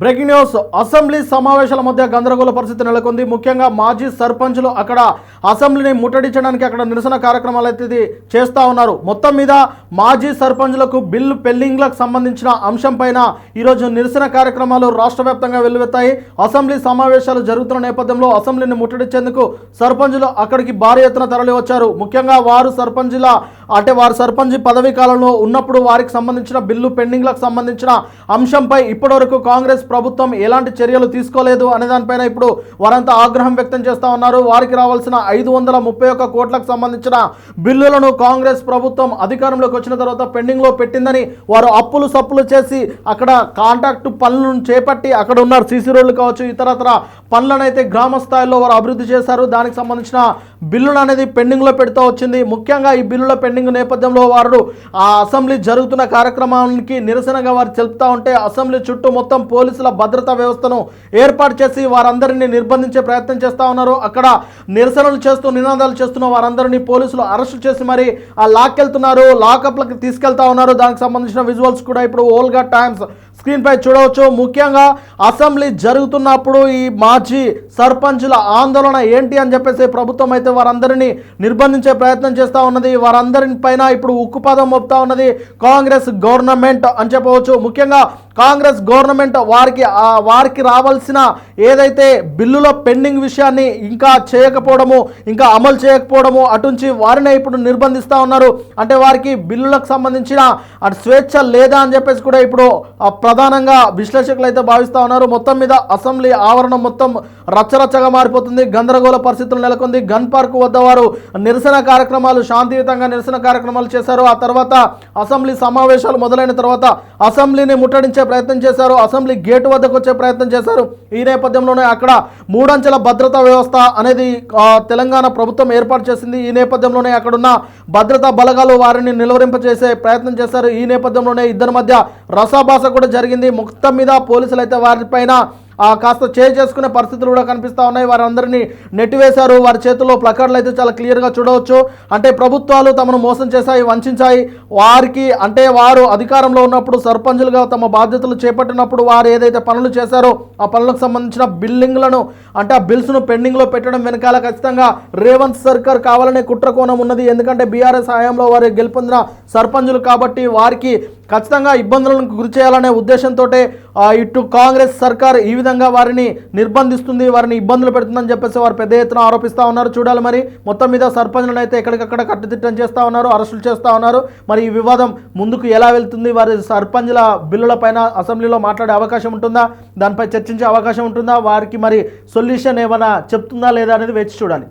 Breaking news. Assembly సమావేశాల మధ్య గందరగోళ పరిస్థితి నెలకొంది. ముఖ్యంగా మాజీ సర్పంచులు అక్కడ అసెంబ్లీని ముట్టడించడానికి అక్కడ నిరసన కార్యక్రమాలు అయితే ఇది చేస్తూ ఉన్నారు. మొత్తం మీద మాజీ సర్పంచ్లకు బిల్లు పెల్లింగ్లకు సంబంధించిన అంశం పైన ఈరోజు నిరసన కార్యక్రమాలు రాష్ట్ర వ్యాప్తంగా వెల్లువెత్తాయి. అసెంబ్లీ సమావేశాలు జరుగుతున్న నేపథ్యంలో అసెంబ్లీని ముట్టడించేందుకు సర్పంచ్లు అక్కడికి భారీ ఎత్తున తరలి వచ్చారు ముఖ్యంగా వారు సర్పంచ్ల అంటే వారు సర్పంచ్ పదవీ కాలంలో ఉన్నప్పుడు వారికి సంబంధించిన బిల్లు పెండింగ్లకు సంబంధించిన అంశంపై ఇప్పటివరకు కాంగ్రెస్ ప్రభుత్వం ఎలాంటి చర్యలు తీసుకోలేదు అనే దానిపైన ఇప్పుడు వారంతా ఆగ్రహం వ్యక్తం చేస్తా ఉన్నారు. వారికి రావాల్సిన ఐదు వందల ముప్పై ఒక్క కోట్లకు సంబంధించిన బిల్లులను కాంగ్రెస్ ప్రభుత్వం అధికారంలోకి వచ్చిన తర్వాత పెండింగ్లో పెట్టిందని వారు అప్పులు సప్పులు చేసి అక్కడ కాంట్రాక్ట్ పనులను చేపట్టి అక్కడ ఉన్నారు. సీసీ రోడ్లు కావచ్చు ఇతరత్ర పనులను అయితే గ్రామ స్థాయిలో వారు అభివృద్ధి చేశారు. దానికి సంబంధించిన బిల్లును అనేది పెండింగ్లో పెడుతూ వచ్చింది. ముఖ్యంగా ఈ బిల్లుల పెండింగ్ నేపథ్యంలో వారు ఆ అసెంబ్లీ జరుగుతున్న కార్యక్రమానికి నిరసనగా వారు తెలుపుతూ ఉంటే అసెంబ్లీ చుట్టూ మొత్తం పోలీసుల భద్రతా వ్యవస్థను ఏర్పాటు చేసి వారందరినీ నిర్బంధించే ప్రయత్నం చేస్తూ ఉన్నారు. అక్కడ నిరసనలు చేస్తూ నినాదాలు చేస్తున్న వారందరినీ పోలీసులు అరెస్ట్ చేసి మరి ఆ లాక్కెళ్తున్నారు లాకప్లకు తీసుకెళ్తా ఉన్నారు. దానికి సంబంధించిన విజువల్స్ కూడా ఇప్పుడు ఓల్గా టైమ్స్ స్క్రీన్పై చూడవచ్చు. ముఖ్యంగా అసెంబ్లీ జరుగుతున్నప్పుడు ఈ మాజీ సర్పంచుల ఆందోళన ఏంటి అని చెప్పేసి ప్రభుత్వం అయితే వారందరినీ నిర్బంధించే ప్రయత్నం చేస్తూ ఉన్నది. వారందరి పైన ఇప్పుడు ఉక్కుపాదం మోపుతా ఉన్నది కాంగ్రెస్ గవర్నమెంట్ అని చెప్పవచ్చు. ముఖ్యంగా కాంగ్రెస్ గవర్నమెంట్ వారికి ఆ వారికి రావాల్సిన ఏదైతే బిల్లుల పెండింగ్ విషయాన్ని ఇంకా చేయకపోవడము ఇంకా అమలు చేయకపోవడము అటుంచి వారినే ఇప్పుడు నిర్బంధిస్తూ ఉన్నారు. అంటే వారికి బిల్లులకు సంబంధించిన అటు స్వేచ్ఛ లేదా అని చెప్పేసి కూడా ఇప్పుడు ఆ ప్రధానంగా విశ్లేషకులు అయితే భావిస్తూ ఉన్నారు. మొత్తం మీద అసెంబ్లీ ఆవరణం మొత్తం రచ్చరచ్చగా మారిపోతుంది. గందరగోళ పరిస్థితులు నెలకొంది. గన్ పార్క్ వద్ద వారు నిరసన కార్యక్రమాలు శాంతియుతంగా నిరసన కార్యక్రమాలు చేశారు. ఆ తర్వాత అసెంబ్లీ సమావేశాలు మొదలైన తర్వాత అసెంబ్లీని ముట్టడించే ప్రయత్నం చేశారు అసెంబ్లీ గేటు వద్దకు వచ్చే ప్రయత్నం చేశారు. ఈ నేపథ్యంలోనే అక్కడ మూడంచెల భద్రతా వ్యవస్థ అనేది తెలంగాణ ప్రభుత్వం ఏర్పాటు చేసింది. ఈ నేపథ్యంలోనే అక్కడున్న భద్రతా బలగాలు వారిని నిలువరింపచేసే ప్రయత్నం చేశారు. ఈ నేపథ్యంలోనే ఇద్దరి మధ్య రసాభాస కూడా జరిగింది. మొత్తం మీద పోలీసులు అయితే వారిపైన కాస్త చేయి చేసుకునే పరిస్థితులు కూడా కనిపిస్తూ ఉన్నాయి. వారందరినీ నెట్టివేశారు. వారి చేతుల్లో ప్లకార్డులు అయితే చాలా క్లియర్గా చూడవచ్చు. అంటే ప్రభుత్వాలు తమను మోసం చేశాయి వంచాయి. వారికి అంటే వారు అధికారంలో ఉన్నప్పుడు సర్పంచులుగా తమ బాధ్యతలు చేపట్టినప్పుడు వారు ఏదైతే పనులు చేశారో ఆ పనులకు సంబంధించిన బిల్లింగ్లను అంటే ఆ బిల్స్ను పెండింగ్లో పెట్టడం వెనకాల ఖచ్చితంగా రేవంత్ సర్కార్ కావాలనే కుట్రకోణం ఉన్నది. ఎందుకంటే బీఆర్ఎస్ హయాంలో వారు గెలుపొందిన సర్పంచులు కాబట్టి వారికి ఖచ్చితంగా ఇబ్బందులకు గురి చేయాలనే ఉద్దేశంతో ఇటు కాంగ్రెస్ సర్కార్ ఈ విధంగా వారిని నిర్బంధిస్తుంది వారిని ఇబ్బందులు పెడుతుందని చెప్పేసి వారు పెద్ద ఎత్తున ఆరోపిస్తూ ఉన్నారు. చూడాలి మరి. మొత్తం మీద సర్పంచులను అయితే ఎక్కడికక్కడ కట్టుదిట్టం చేస్తూ ఉన్నారు అరెస్టులు చేస్తూ ఉన్నారు. మరి ఈ వివాదం ముందుకు ఎలా వెళ్తుంది? వారి సర్పంచుల బిల్లుల పైన అసెంబ్లీలో మాట్లాడే అవకాశం ఉంటుందా? దానిపై చర్చించే అవకాశం ఉంటుందా? వారికి మరి సొల్యూషన్ ఏమైనా చెప్తుందా లేదా అనేది వేచి చూడాలి.